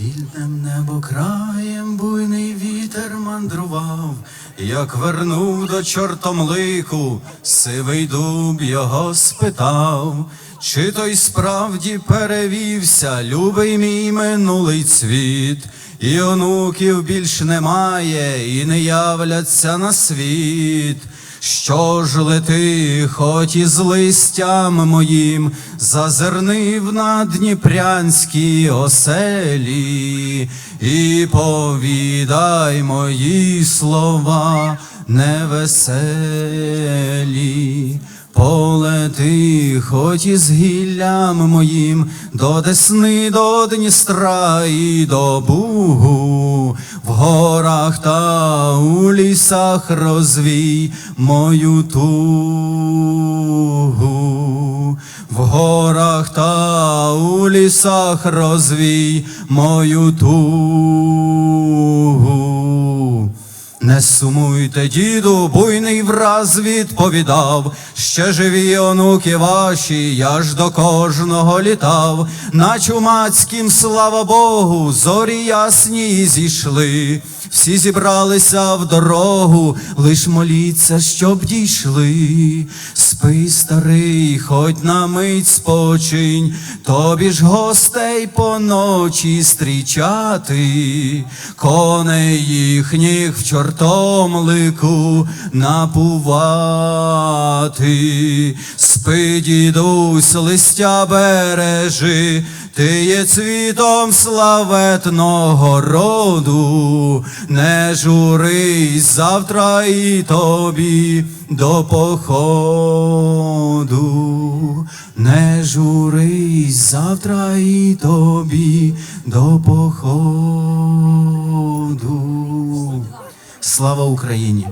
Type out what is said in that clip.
Вільним небо краєм буйний вітер мандрував, як вернув до чортомлику, сивий дуб його спитав, чи той справді перевівся, любий мій минулий цвіт, і онуків більш немає, і не являться на світ. Що ж лети, хоч із листям моїм, зазирнив на дніпрянські оселі, і повідай мої слова невеселі. Полети, хоч із гіллям моїм, до Десни, до Дністра і до Бугу, в горах та у лісах розвій мою тугу, в горах та у лісах розвій мою тугу. Не сумуйте, діду, буйний враз відповідав, ще живі онуки ваші, я ж до кожного літав, на чумацькім, слава Богу, зорі ясні зійшли, всі зібралися в дорогу, лиш моліться, щоб дійшли. Спи, старий, хоть на мить спочинь, тобі ж гостей по ночі стрічати, коней їхніх в чортомлику напувати. Спи, дідусь, листя бережи, ти є цвітом славетного роду, не журись завтра і тобі до походу, не журись завтра і тобі до походу. Слава Україні!